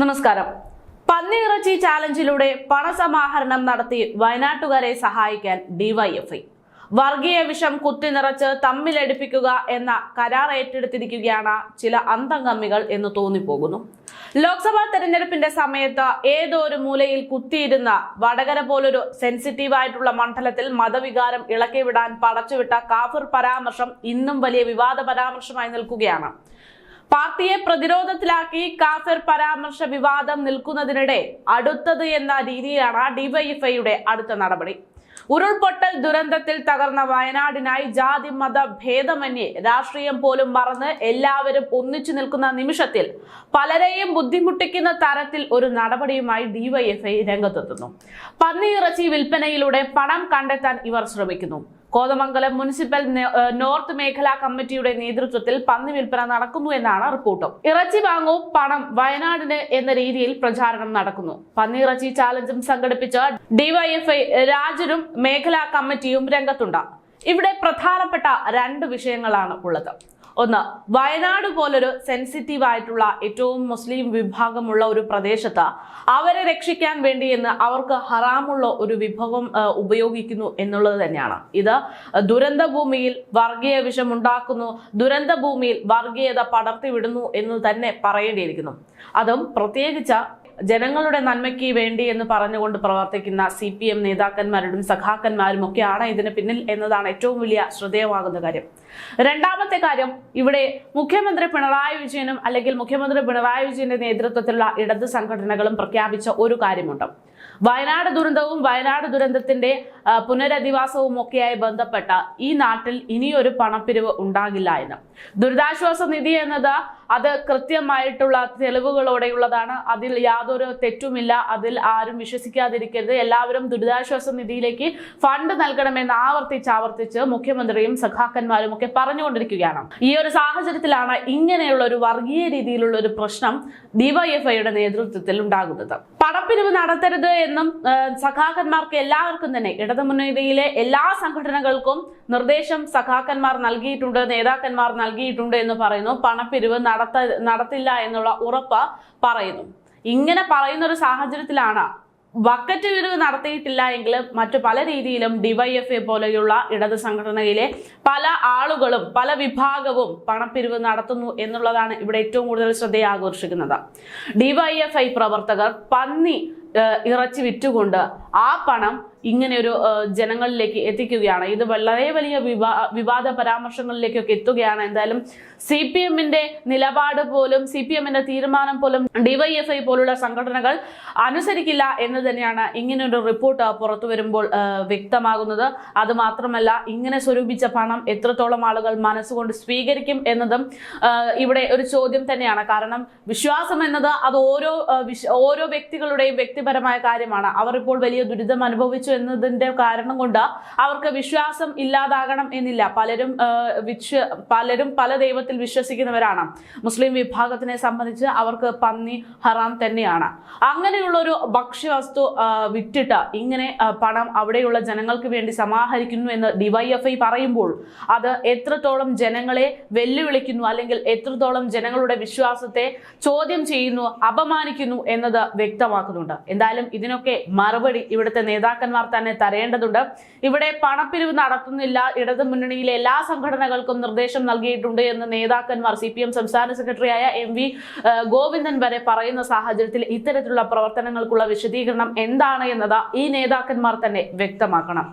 നമസ്കാരം. പന്നിയിറച്ചി ചാലഞ്ചിലൂടെ പണസമാഹരണം നടത്തി വയനാട്ടുകാരെ സഹായിക്കാൻ ഡിവൈഎഫ്ഐ. വർഗീയ വിഷം കുത്തിനിറച്ച് തമ്മിലടിപ്പിക്കുക എന്ന കരാർ ഏറ്റെടുത്തിരിക്കുകയാണ് ചില അന്തംഗമ്മികൾ എന്ന് തോന്നിപ്പോകുന്നു. ലോക്സഭാ തെരഞ്ഞെടുപ്പിന്റെ സമയത്ത് ഏതോ ഒരു മൂലയിൽ കുത്തിയിരുന്ന വടകര പോലൊരു സെൻസിറ്റീവ് ആയിട്ടുള്ള മണ്ഡലത്തിൽ മതവികാരം ഇളക്കിവിടാൻ പടച്ചുവിട്ട കാഫിർ പരാമർശം ഇന്നും വലിയ വിവാദ പരാമർശമായി നിൽക്കുകയാണ്. പാർട്ടിയെ പ്രതിരോധത്തിലാക്കി കാഫിർ പരാമർശ വിവാദം നിൽക്കുന്നതിനിടെ അടുത്തത് എന്ന രീതിയിലാണ് ഡിവൈഎഫ്ഐയുടെ അടുത്ത നടപടി. ഉരുൾപൊട്ടൽ ദുരന്തത്തിൽ തകർന്ന വയനാടിനായി ജാതി മത ഭേദമന്യേ രാഷ്ട്രീയം പോലും മറന്ന് എല്ലാവരും ഒന്നിച്ചു നിൽക്കുന്ന നിമിഷത്തിൽ പലരെയും ബുദ്ധിമുട്ടിക്കുന്ന തരത്തിൽ ഒരു നടപടിയുമായി ഡിവൈഎഫ്ഐ രംഗത്തെത്തുന്നു. പന്നിയിറച്ചി വിൽപ്പനയിലൂടെ പണം കണ്ടെത്താൻ ഇവർ ശ്രമിക്കുന്നു. കോതമംഗലം മുനിസിപ്പൽ നോർത്ത് മേഖലാ കമ്മിറ്റിയുടെ നേതൃത്വത്തിൽ പന്നി വിൽപ്പന നടക്കുന്നു എന്നാണ് റിപ്പോർട്ട്. ഇറച്ചി വാങ്ങൂ പണം വയനാടിന് എന്ന രീതിയിൽ പ്രചാരണം നടക്കുന്നു. പന്നിയിറച്ചി ചാലഞ്ചും സംഘടിപ്പിച്ച ഡിവൈഎഫ്ഐ രാജനും മേഖലാ കമ്മിറ്റിയും രംഗത്തുണ്ട്. ഇവിടെ പ്രധാനപ്പെട്ട രണ്ട് വിഷയങ്ങളാണ് ഉള്ളത്. ഒന്ന് വയനാട് പോലൊരു സെൻസിറ്റീവ് ആയിട്ടുള്ള ഏറ്റവും മുസ്ലിം വിഭാഗമുള്ള ഒരു പ്രദേശത്ത് അവരെ രക്ഷിക്കാൻ വേണ്ടി എന്ന് അവർക്ക് ഹറാമുള്ള ഒരു വിഭവം ഉപയോഗിക്കുന്നു എന്നുള്ളത് തന്നെയാണ്. ഇത് ദുരന്ത ഭൂമിയിൽ വർഗീയ വിഷം ഉണ്ടാക്കുന്നു ദുരന്ത ഭൂമിയിൽ വർഗീയത പടർത്തിവിടുന്നു എന്ന് തന്നെ പറയേണ്ടിയിരിക്കുന്നു. അതും പ്രത്യേകിച്ച് ജനങ്ങളുടെ നന്മയ്ക്ക് വേണ്ടി എന്ന് പറഞ്ഞുകൊണ്ട് പ്രവർത്തിക്കുന്ന സി പി എം നേതാക്കന്മാരും സഖാക്കന്മാരും ഒക്കെയാണ് ഇതിന് പിന്നിൽ എന്നതാണ് ഏറ്റവും വലിയ ശ്രദ്ധേയമാകുന്ന കാര്യം. രണ്ടാമത്തെ കാര്യം ഇവിടെ മുഖ്യമന്ത്രി പിണറായി വിജയനും അല്ലെങ്കിൽ മുഖ്യമന്ത്രി പിണറായി വിജയന്റെ നേതൃത്വത്തിലുള്ള ഇടത് സംഘടനകളും പ്രഖ്യാപിച്ച ഒരു കാര്യമുണ്ട്. വയനാട് ദുരന്തവും വയനാട് ദുരന്തത്തിന്റെ പുനരധിവാസവും ഒക്കെയായി ബന്ധപ്പെട്ട ഈ നാട്ടിൽ ഇനിയൊരു പണപ്പിരിവ് ഉണ്ടാകില്ല എന്ന്. ദുരിതാശ്വാസ നിധി എന്നത് അത് കൃത്യമായിട്ടുള്ള തെളിവുകളോടെയുള്ളതാണ്. അതിൽ യാതൊരു തെറ്റുമില്ല. അതിൽ ആരും വിശ്വസിക്കാതിരിക്കരുത്. എല്ലാവരും ദുരിതാശ്വാസ നിധിയിലേക്ക് ഫണ്ട് നൽകണമെന്ന് ആവർത്തിച്ച് ആവർത്തിച്ച് മുഖ്യമന്ത്രിയും സഖാക്കന്മാരും ഒക്കെ പറഞ്ഞുകൊണ്ടിരിക്കുകയാണ്. ഈ ഒരു സാഹചര്യത്തിലാണ് ഇങ്ങനെയുള്ള ഒരു വർഗീയ രീതിയിലുള്ള ഒരു പ്രശ്നം ഡിവൈഎഫ്ഐയുടെ നേതൃത്വത്തിൽ ഉണ്ടാകുന്നത്. പണപ്പിരിവ് നടത്തരുത് എന്നും സഖാക്കന്മാർക്ക് എല്ലാവർക്കും തന്നെ ഇടതുമുന്നണിയിലെ എല്ലാ സംഘടനകൾക്കും നിർദ്ദേശം സഖാക്കന്മാർ നൽകിയിട്ടുണ്ട് നേതാക്കന്മാർ നൽകിയിട്ടുണ്ട് എന്ന് പറയുന്നു. പണപ്പിരിവ് നടത്ത നടത്തില്ല എന്നുള്ള ഉറപ്പ് പറയുന്നു. ഇങ്ങനെ പറയുന്ന ഒരു സാഹചര്യത്തിലാണ്. ബക്കറ്റ് പിരിവ് നടത്തിയിട്ടില്ല എങ്കിൽ മറ്റു പല രീതിയിലും ഡിവൈഎഫ്ഐ പോലെയുള്ള ഇടത് സംഘടനയിലെ പല ആളുകളും പല വിഭാഗവും പണപ്പിരിവ് നടത്തുന്നു എന്നുള്ളതാണ് ഇവിടെ ഏറ്റവും കൂടുതൽ ശ്രദ്ധയെ ആകർഷിക്കുന്നത് ഡിവൈഎഫ്ഐ പ്രവർത്തകർ പന്നി ഇറച്ചി വിറ്റുകൊണ്ട് ആ പണം ഇങ്ങനെ ഒരു ജനങ്ങളിലേക്ക് എത്തിക്കുകയാണ്. ഇത് വളരെ വലിയ വിവാ വിവാദ പരാമർശങ്ങളിലേക്കൊക്കെ എത്തുകയാണ്. എന്തായാലും സി പി എമ്മിന്റെ നിലപാട് പോലും സി പി എമ്മിന്റെ തീരുമാനം പോലും ഡിവൈഎഫ്ഐ പോലുള്ള സംഘടനകൾ അനുസരിക്കില്ല എന്ന് തന്നെയാണ് ഇങ്ങനെ ഒരു റിപ്പോർട്ട് പുറത്തു വരുമ്പോൾ വ്യക്തമാകുന്നത്. അത് മാത്രമല്ല ഇങ്ങനെ സ്വരൂപിച്ച പണം എത്രത്തോളം ആളുകൾ മനസ്സുകൊണ്ട് സ്വീകരിക്കും എന്നതും ഇവിടെ ഒരു ചോദ്യം തന്നെയാണ്. കാരണം വിശ്വാസം എന്നത് അത് ഓരോ ഓരോ വ്യക്തികളുടെയും വ്യക്തിപരമായ കാര്യമാണ്. അവർ ഇപ്പോൾ വലിയ ദുരിതം അനുഭവിച്ചു എന്നതിന്റെ കാരണം കൊണ്ട് അവർക്ക് വിശ്വാസം ഇല്ലാതാകണം എന്നില്ല. പലരും വിശ്വ പലരും പല ദൈവത്തിൽ വിശ്വസിക്കുന്നവരാണ്. മുസ്ലിം വിഭാഗത്തിനെ സംബന്ധിച്ച് അവർക്ക് പന്നി ഹറാം തന്നെയാണ്. അങ്ങനെയുള്ള ഒരു ഭക്ഷ്യവസ്തു വിറ്റിട്ട് ഇങ്ങനെ പണം അവിടെയുള്ള ജനങ്ങൾക്ക് വേണ്ടി സമാഹരിക്കുന്നു എന്ന് ഡിവൈഎഫ്ഐ പറയുമ്പോൾ അത് എത്രത്തോളം ജനങ്ങളെ വെല്ലുവിളിക്കുന്നു അല്ലെങ്കിൽ എത്രത്തോളം ജനങ്ങളുടെ വിശ്വാസത്തെ ചോദ്യം ചെയ്യുന്നു അപമാനിക്കുന്നു എന്നത് വ്യക്തമാക്കുന്നുണ്ട്. എന്തായാലും ഇതിനൊക്കെ മറുപടി ഇവിടുത്തെ നേതാക്കന്മാർ തന്നെ തരേണ്ടതുണ്ട്. ഇവിടെ പണപ്പിരിവ് നടത്തുന്നില്ല. ഇടതു മുന്നണിയിലെ എല്ലാ സംഘടനകൾക്കും നിർദ്ദേശം നൽകിയിട്ടുണ്ട് എന്ന് നേതാക്കന്മാർ സി പി എം സംസ്ഥാന സെക്രട്ടറിയായ എം വി ഗോവിന്ദൻ വരെ പറയുന്ന സാഹചര്യത്തിൽ ഇത്തരത്തിലുള്ള പ്രവർത്തനങ്ങൾക്കുള്ള വിശദീകരണം എന്താണ് എന്നത് ഈ നേതാക്കന്മാർ തന്നെ വ്യക്തമാക്കണം.